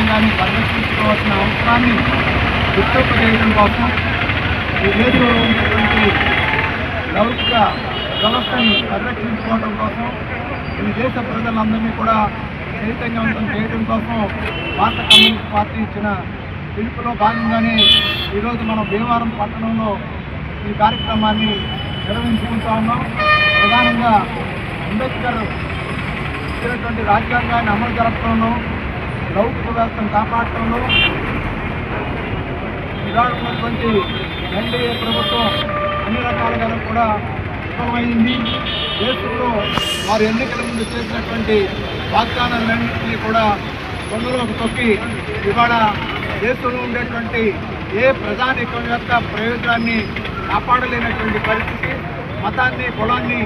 రాజ్యాంగాన్ని పరిరక్షించుకోవాల్సిన అవసరాన్ని గుర్తింపజేయడం కోసం ఈ దేశంలో ఉన్నటువంటి లౌకిక వ్యవస్థని పరిరక్షించుకోవడం కోసం ఈ దేశ ప్రజలందరినీ కూడా చైతన్యవంతం చేయడం కోసం భారత కమ్యూనిస్ట్ పార్టీ ఇచ్చిన పిలుపులో భాగంగానే ఈరోజు మనం భీమవరం పట్టణంలో ఈ కార్యక్రమాన్ని నిర్వహించుకుంటా ఉన్నాం. ప్రధానంగా అంబేద్కర్ ఇచ్చినటువంటి రాజ్యాంగాన్ని అమలు జరపడంలో లౌకిక వ్యవస్థను కాపాడటంలో ఇవాళ ఉన్నటువంటి ఎన్డీఏ ప్రభుత్వం అన్ని రకాలుగా కూడా విఫలమైంది. దేశంలో వారు ఎన్నికల ముందు చేసినటువంటి వాగ్దానాలన్నింటినీ కూడా కొందరు తొక్కి ఇవాళ దేశంలో ఉండేటువంటి ఏ ప్రజానికం యొక్క ప్రయోజనాన్ని కాపాడలేనటువంటి పరిస్థితి మతాన్ని కులాన్ని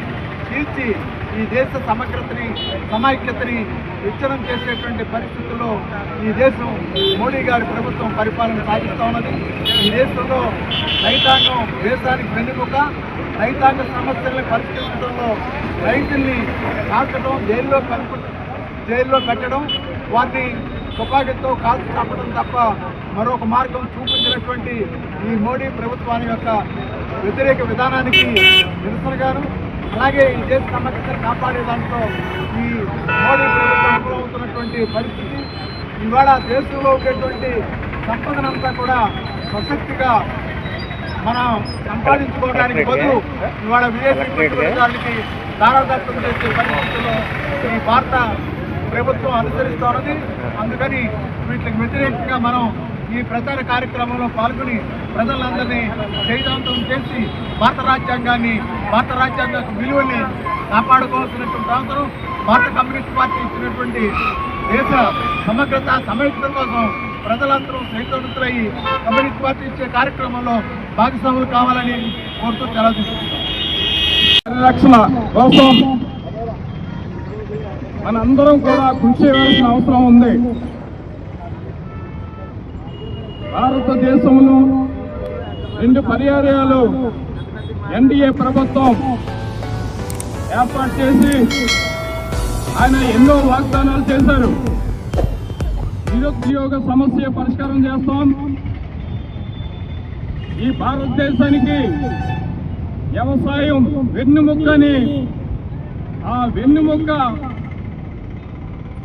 తీర్చి ఈ దేశ సమగ్రతని సమైక్యతని విచ్ఛిన్నం చేసేటువంటి పరిస్థితుల్లో ఈ దేశం మోడీ గారి ప్రభుత్వం పరిపాలన సాగిస్తూ ఉన్నది. ఈ దేశంలో రైతాంగం దేశానికి వెన్నుముక. రైతాంగ సమస్యలను పరిష్కరించడంలో రైతుల్ని కాల్చడం జైల్లో కలుపు జైల్లో పెట్టడం వారిని తుపాకీతో కాల్చి చంపడం తప్ప మరొక మార్గం చూపించినటువంటి ఈ మోడీ ప్రభుత్వాన్ని యొక్క వ్యతిరేక విధానానికి నిరసనగాను అలాగే ఈ దేశ సమగ్రతను కాపాడే దాంట్లో ఈ మోడీ ప్రభుత్వం విఫలమవుతున్నటువంటి పరిస్థితి ఇవాళ దేశంలో ఉండేటువంటి సంపదనంతా కూడా ప్రసక్తిగా మనం సంపాదించుకోవడానికి బదులు ఇవాళ విదేశీ పెట్టుబడిదారులకి దారాదత్తం చేసే పరిస్థితుల్లో ఈ భారత ప్రభుత్వం అనుసరిస్తున్నది అందుకని వీటికి వ్యతిరేకంగా మనం ఈ ప్రచార కార్యక్రమంలో పాల్గొని ప్రజలందరినీ చైతన్యం చేసి భారత రాజ్యాంగాన్ని భారత రాజ్యాంగ విలువల్ని కాపాడుకోవాల్సినటువంటి అవసరం భారత కమ్యూనిస్ట్ పార్టీ ఇచ్చినటువంటి దేశ సమగ్రత సమైక్యత కోసం ప్రజలందరూ చైతన్యతులయ్యి కమ్యూనిస్ట్ పార్టీ ఇచ్చే కార్యక్రమంలో భాగస్వాములు కావాలని కోరుతూ సెలవు పరిరక్షణ కోసం మనందరం కూడా కృషి చేయవలసిన అవసరం ఉంది. భారతదేశంలో రెండు పర్యాయాలు ఎన్డీఏ ప్రభుత్వం ఏర్పాటు చేసి ఆయన ఎన్నో వాగ్దానాలు చేశారు. నిరుద్యోగ సమస్య పరిష్కారం చేస్తాం. ఈ భారతదేశానికి వ్యవసాయం వెన్నుముక్కని ఆ వెన్నుముక్క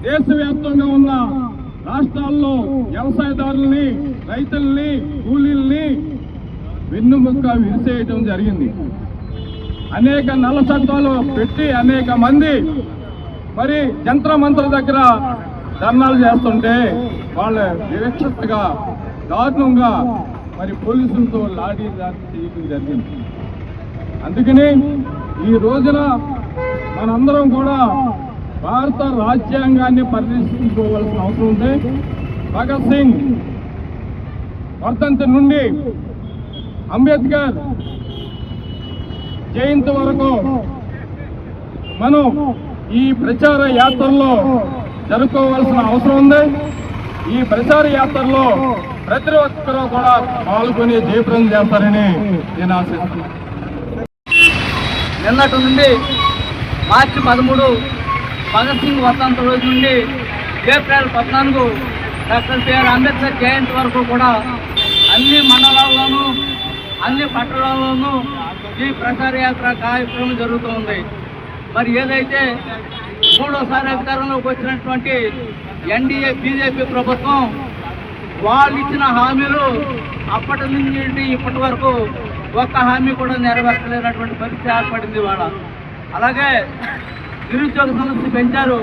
దేశవ్యాప్తంగా ఉన్న రాష్ట్రాల్లో వ్యవసాయదారుల్ని రైతుల్ని కూలీల్ని వెన్నుముక్క విరిసేయటం జరిగింది. అనేక నల్ల చట్టాలు పెట్టి అనేక మంది మరి యంత్ర మంత్ర దగ్గర ధర్నాలు చేస్తుంటే వాళ్ళ వివక్షతగా దారుణంగా మరి పోలీసులతో లాఠీ చార్జ్ చేయడం జరిగింది. అందుకని ఈ రోజున మనందరం కూడా భారత రాజ్యాంగాన్ని పరిరక్షించుకోవాల్సిన అవసరం ఉంది భగత్ సింగ్ వర్ధంతి నుండి అంబేద్కర్ జయంతి వరకు మనం ఈ ప్రచార యాత్రలో జరుపుకోవాల్సిన అవసరం ఉంది. ఈ ప్రచార యాత్రలో ప్రతి ఒక్కరూ కూడా పాల్గొని జయప్రదం చేస్తారని నేను ఆశిస్తున్నాను. నిన్నటి నుండి మార్చి పదమూడు భగత్ సింగ్ వసంత రోజు నుండి ఏప్రిల్ పద్నాలుగు డాక్టర్ బిఆర్ అంబేద్కర్ జయంతి వరకు కూడా అన్ని మండలాల్లోనూ అన్ని పట్టణాల్లోనూ ఈ ప్రచార యాత్ర కార్యక్రమం జరుగుతుంది. మరి ఏదైతే మూడోసారి అధికారంలోకి వచ్చినటువంటి ఎన్డీఏ బీజేపీ ప్రభుత్వం వాళ్ళు ఇచ్చిన హామీలు అప్పటి నుంచి ఇప్పటి వరకు ఒక్క హామీ కూడా నెరవేర్చలేనటువంటి పరిస్థితి ఏర్పడింది వాళ్ళ అలాగే నిరుద్యోగ సమస్య పెంచారు.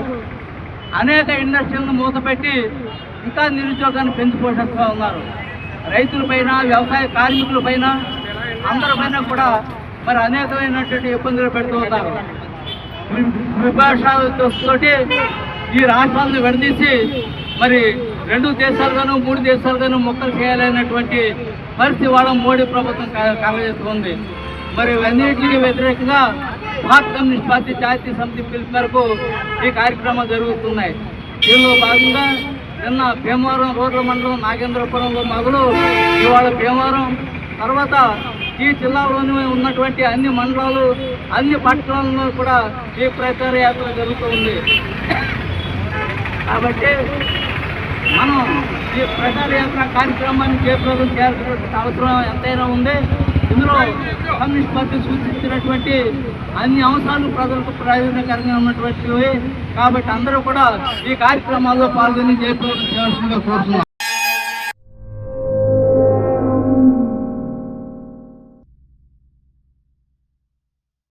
అనేక ఇండస్ట్రీలను మూతపెట్టి ఇంకా నిరుద్యోగాన్ని పెంచి పోషిస్తూ ఉన్నారు. రైతులపైన వ్యవసాయ కార్మికులపైన అందరమైన కూడా మరి అనేకమైనటువంటి ఇబ్బందులు పెడుతూ ఉన్నారు. విభాషతోటి ఈ రాష్ట్రాలను విడదీసి మరి రెండు దేశాలుగాను మూడు దేశాలుగాను మొక్కలు చేయాలనేటువంటి పరిస్థితి వాళ్ళ మోడీ ప్రభుత్వం కలగజేస్తుంది. మరి అన్నింటికి వ్యతిరేకంగా భారత కమ్యూనిస్ట్ పార్టీ జాతీయ సమితి పిలుపు మేరకు ఈ కార్యక్రమాలు జరుగుతున్నాయి. దీనిలో భాగంగా నిన్న భీమవరం రోడ్ల మండలం నాగేంద్రపురంలో మగులు ఇవాళ భీమవరం తర్వాత ఈ జిల్లాలోని ఉన్నటువంటి అన్ని మండలాలు అన్ని పట్టణాలలో కూడా ఈ ప్రచార యాత్ర జరుగుతూ ఉంది. కాబట్టి మనం ఈ ప్రచార యాత్ర కార్యక్రమాన్ని చేపట్టడం చేయాల్సిన అవసరం ఎంతైనా ఉంది. ఇందులో కమ్యూనిస్ట్ పార్టీ సూచించినటువంటి అన్ని అంశాలు ప్రజలకు ప్రయోజనకరంగా ఉన్నటువంటివి. కాబట్టి అందరూ కూడా ఈ కార్యక్రమాల్లో పాల్గొని చేపట్టడం చేయాల్సిందిగా కోరుతున్నాం.